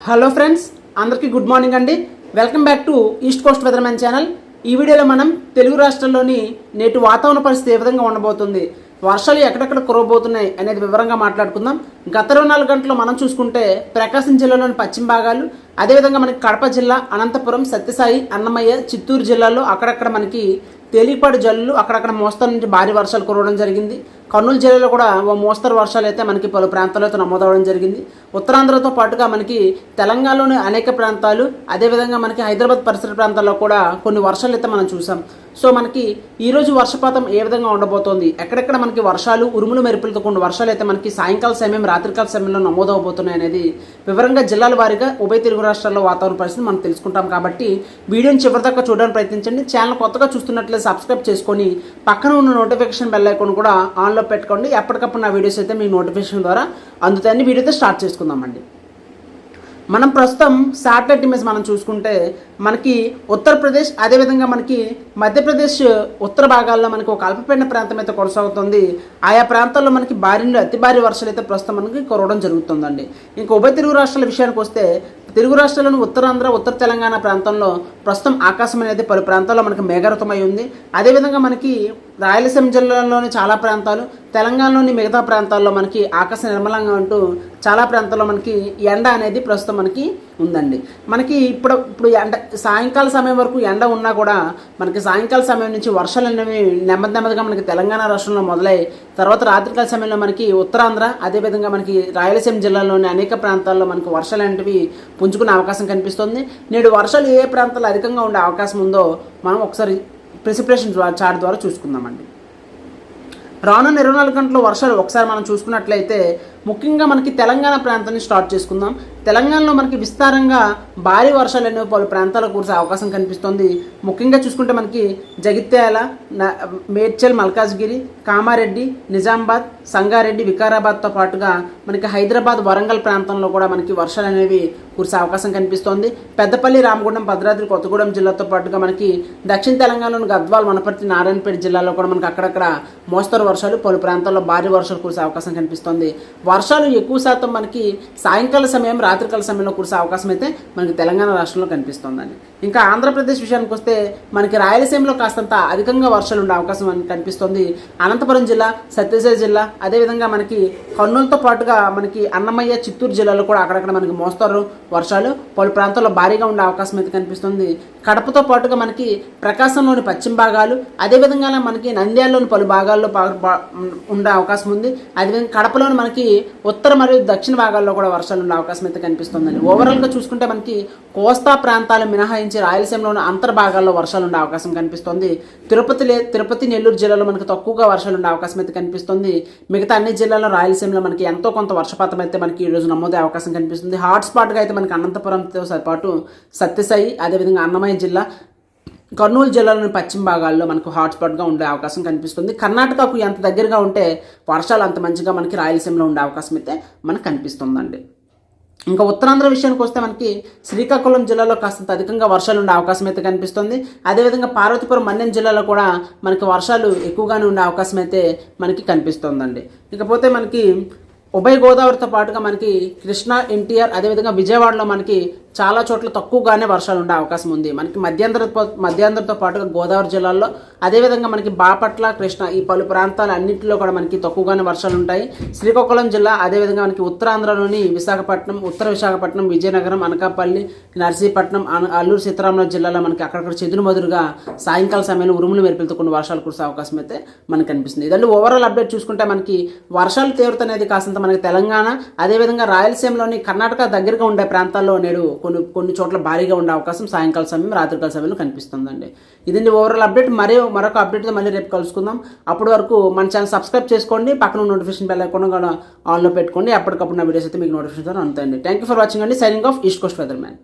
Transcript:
Hello friends అందరికీ good morning అండి. Welcome back to East Coast Weathermen channel. ఈ వీడియోలో మనం తెలుగు రాష్ట్రాల్లోని నేటి వాతావరణ పరిస్థితి ఏ విధంగా ఉండబోతుంది వర్షాలు ఎక్కడెక్కడ కురవబోతున్నాయి అనేది వివరంగా మాట్లాడుకుందాం. గత ఇరవై నాలుగు గంటలు మనం చూసుకుంటే ప్రకాశం జిల్లాలోని పశ్చిమ భాగాలు అదేవిధంగా మనకి కడప జిల్లా అనంతపురం సత్యసాయి అన్నమయ్య చిత్తూరు జిల్లాలో అక్కడక్కడ మనకి తేలిపాటి జల్లులు అక్కడక్కడ మోస్తరు నుంచి భారీ వర్షాలు కురవడం జరిగింది. కర్నూలు జిల్లాలో కూడా ఓ మోస్తరు వర్షాలు అయితే మనకి పలు ప్రాంతాల్లో అయితే నమోదవడం జరిగింది. ఉత్తరాంధ్రతో పాటుగా మనకి తెలంగాణలోని అనేక ప్రాంతాలు అదేవిధంగా మనకి హైదరాబాద్ పరిసర ప్రాంతాల్లో కూడా కొన్ని వర్షాలు అయితే మనం చూసాం. సో మనకి ఈరోజు వర్షపాతం ఏ విధంగా ఉండబోతోంది? ఎక్కడెక్కడ మనకి వర్షాలు ఉరుములు మెరుపులతో కొన్ని వర్షాలు అయితే మనకి సాయంకాల సమయం రాత్రికాల సమయంలో నమోదవబోతున్నాయి అనేది వివరంగా జిల్లాల వారీగా ఉభయ తెలుగు రాష్ట్రాల్లో వాతావరణ పరిస్థితి మనం తెలుసుకుంటాం. కాబట్టి వీడియోని చివరిదాకా చూడడానికి ప్రయత్నించండి. ఛానల్ కొత్తగా చూస్తున్నట్లయితే సబ్స్క్రైబ్ చేసుకొని పక్కన ఉన్న నోటిఫికేషన్ బెల్ ఐకాన్ కూడా ఆన్లో పెట్టుకోండి. ఎప్పటికప్పుడు నా వీడియోస్ అయితే మీ నోటిఫికేషన్ ద్వారా అందుతాయని వీడియోతో స్టార్ట్ చేసుకుందామండి. మనం ప్రస్తుతం శాటిలైట్ ఇమేజ్ మనం చూసుకుంటే మనకి ఉత్తరప్రదేశ్ అదేవిధంగా మనకి మధ్యప్రదేశ్ ఉత్తర భాగాల్లో మనకి ఒక అల్పపీడన ప్రాంతం అయితే కొనసాగుతుంది. ఆయా ప్రాంతాల్లో మనకి భారీ అతి భారీ వర్షాలు అయితే ప్రస్తుతం మనకి కురవడం జరుగుతుందండి. ఇంకా ఉభయ తెలుగు రాష్ట్రాల విషయానికి వస్తే తెలుగు రాష్ట్రాల్లోని ఉత్తరాంధ్ర ఉత్తర తెలంగాణ ప్రాంతంలో ప్రస్తుతం ఆకాశం అనేది పలు ప్రాంతాల్లో మనకి మేఘరతమై ఉంది. అదేవిధంగా మనకి రాయలసీమ జిల్లాలోని చాలా ప్రాంతాలు తెలంగాణలోని మిగతా ప్రాంతాల్లో మనకి ఆకాశం నిర్మలంగా ఉంటూ చాలా ప్రాంతాల్లో మనకి ఎండ అనేది ప్రస్తుతం మనకి ఉందండి. మనకి ఇప్పుడు ఇప్పుడు ఎండ సాయంకాల సమయం వరకు ఎండ ఉన్నా కూడా మనకి సాయంకాల సమయం నుంచి వర్షాలు అనేవి నెమ్మది నెమ్మదిగా మనకి తెలంగాణ రాష్ట్రంలో మొదలై తర్వాత రాత్రికాల సమయంలో మనకి ఉత్తరాంధ్ర అదేవిధంగా మనకి రాయలసీమ జిల్లాలోని అనేక ప్రాంతాల్లో మనకి వర్షాలు అనేవి పుంజుకునే అవకాశం కనిపిస్తుంది. నేడు వర్షాలు ఏ ప్రాంతాల్లో అధికంగా ఉండే అవకాశం ఉందో మనం ఒకసారి ప్రిసిపిటేషన్ చార్ట్ ద్వారా చూసుకుందామండి. రానున్న ఇరవై నాలుగు గంటల వర్షాలు ఒకసారి మనం చూసుకున్నట్లయితే ముఖ్యంగా మనకి తెలంగాణ ప్రాంతాన్ని స్టార్ట్ చేసుకుందాం. తెలంగాణలో మనకి విస్తారంగా భారీ వర్షాలు అనేవి పలు ప్రాంతాలకు కురిసే అవకాశం కనిపిస్తుంది. ముఖ్యంగా చూసుకుంటే మనకి జగిత్యాల మేడ్చల్ మల్కాజ్గిరి కామారెడ్డి నిజామాబాద్ సంగారెడ్డి వికారాబాద్తో పాటుగా మనకి హైదరాబాద్ వరంగల్ ప్రాంతంలో కూడా మనకి వర్షాలు అనేవి కురిసే అవకాశం కనిపిస్తోంది. పెద్దపల్లి రామగుండం భద్రాద్రి కొత్తగూడెం జిల్లాతో పాటుగా మనకి దక్షిణ తెలంగాణలోని గద్వాల్ వనపర్తి నారాయణపేట జిల్లాలో కూడా మనకి అక్కడక్కడ మోస్తరు వర్షాలు పలు ప్రాంతాల్లో భారీ వర్షాలు కురిసే అవకాశం కనిపిస్తుంది. వర్షాలు ఎక్కువ శాతం మనకి సాయంకాల సమయం రాత్రికాల సమయంలో కురిసే అవకాశం అయితే మనకి తెలంగాణ రాష్ట్రంలో కనిపిస్తుందండి. ఇంకా ఆంధ్రప్రదేశ్ విషయానికి వస్తే మనకి రాయలసీమలో కాస్తంత అధికంగా వర్షాలు ఉండే అవకాశం కనిపిస్తుంది. అనంతపురం జిల్లా సత్యసాయి జిల్లా అదేవిధంగా మనకి కర్నూలుతో పాటుగా మనకి అన్నమయ్య చిత్తూరు జిల్లాలో కూడా అక్కడక్కడ మనకి మోస్తారు వర్షాలు. పలు ప్రాంతాల్లో భారీగా ఉండే అవకాశం అయితే కనిపిస్తుంది. కడపతో పాటుగా మనకి ప్రకాశంలోని పశ్చిమ భాగాలు అదేవిధంగా మనకి నంద్యాలలోని పలు భాగాల్లో ఉండే అవకాశం ఉంది. అదేవిధంగా కడపలోని మనకి ఉత్తర మరియు దక్షిణ భాగాల్లో కూడా వర్షాలు ఉండే అవకాశం అయితే కనిపిస్తుందండి. ఓవరాల్గా చూసుకుంటే మనకి కోస్తా ప్రాంతాలు మినహాయించి రాయలసీమలోని అంతర్ భాగాల్లో వర్షాలు ఉండే అవకాశం కనిపిస్తుంది. తిరుపతిలే తిరుపతి నెల్లూరు జిల్లాలో మనకి తక్కువగా వర్షాలు ఉండే అవకాశం అయితే కనిపిస్తుంది. మిగతా అన్ని జిల్లాల్లో రాయలసీమలో మనకి ఎంతో కొంత వర్షపాతం అయితే మనకి ఈ రోజు నమోదే అవకాశం కనిపిస్తుంది. హాట్ స్పాట్గా అయితే మనకి అనంతపురంతో పాటు సత్యసాయి అదేవిధంగా అన్నమయ్య జిల్లా కర్నూలు జిల్లాలోని పశ్చిమ భాగాల్లో మనకు హాట్స్పాట్గా ఉండే అవకాశం కనిపిస్తుంది. కర్ణాటకకు ఎంత దగ్గరగా ఉంటే వర్షాలు అంత మంచిగా మనకి రాయలసీమలో ఉండే అవకాశం అయితే మనకు కనిపిస్తుందండి. ఇంకా ఉత్తరాంధ్ర విషయానికి వస్తే మనకి శ్రీకాకుళం జిల్లాలో కాస్తంత అధికంగా వర్షాలు ఉండే అవకాశం అయితే కనిపిస్తుంది. అదేవిధంగా పార్వతీపురం మన్యం జిల్లాలో కూడా మనకి వర్షాలు ఎక్కువగానే ఉండే అవకాశం అయితే మనకి కనిపిస్తుందండి. ఇకపోతే మనకి ఉభయ గోదావరితో పాటుగా మనకి కృష్ణా ఎన్టీఆర్ అదేవిధంగా విజయవాడలో మనకి చాలా చోట్ల తక్కువగానే వర్షాలు ఉండే అవకాశం ఉంది. మనకి మధ్యాంధ్ర మధ్యాంధ్రతో పాటుగా గోదావరి జిల్లాల్లో అదేవిధంగా మనకి బాపట్ల కృష్ణ ఈ పలు ప్రాంతాలు అన్నింటిలో కూడా మనకి తక్కువగానే వర్షాలు ఉంటాయి. శ్రీకాకుళం జిల్లా అదేవిధంగా మనకి ఉత్తరాంధ్రలోని విశాఖపట్నం ఉత్తర విశాఖపట్నం విజయనగరం అనకాపల్లి నర్సీపట్నం అన- అల్లూరు సీతారామరాజు జిల్లాలో మనకి అక్కడక్కడ చెదురుమదురుగా సాయంకాల సమయంలో ఉరుములు మెరుపులతో కొన్ని వర్షాలు కురిసే అవకాశం అయితే మనకు కనిపిస్తుంది ఇదండి ఓవరాల్ అప్డేట్ చూసుకుంటే మనకి వర్షాలు తీవ్రత అనేది కాస్తంత మనకి తెలంగాణ అదేవిధంగా రాయలసీమలోని కర్ణాటక దగ్గరగా ఉండే ప్రాంతాల్లో నేడు కొన్ని కొన్ని చోట్ల భారీగా ఉండే అవకాశం సాయంకాల సమయం రాత్రికాల సమయంలో కనిపిస్తుందండి. ఇదండి ఓవరాల్ అప్డేట్ మరీ మరొక అప్డేట్తో మళ్ళీ రేపు కలుసుకుందాం. అప్పటి వరకు మన ఛానల్ సబ్స్క్రైబ్ చేసుకోండి. పక్కన నోటిఫికేషన్ బెల్ ఐకాన్ కూడా ఆన్లో పెట్టుకోండి. అప్పటికప్పుడు నా వీడియోస్ అయితే మీకు నోటిఫికేషన్ అందుతాయండి. థ్యాంక్ యూ ఫర్ వాచింగ్ అండి. Signing off east coast weather man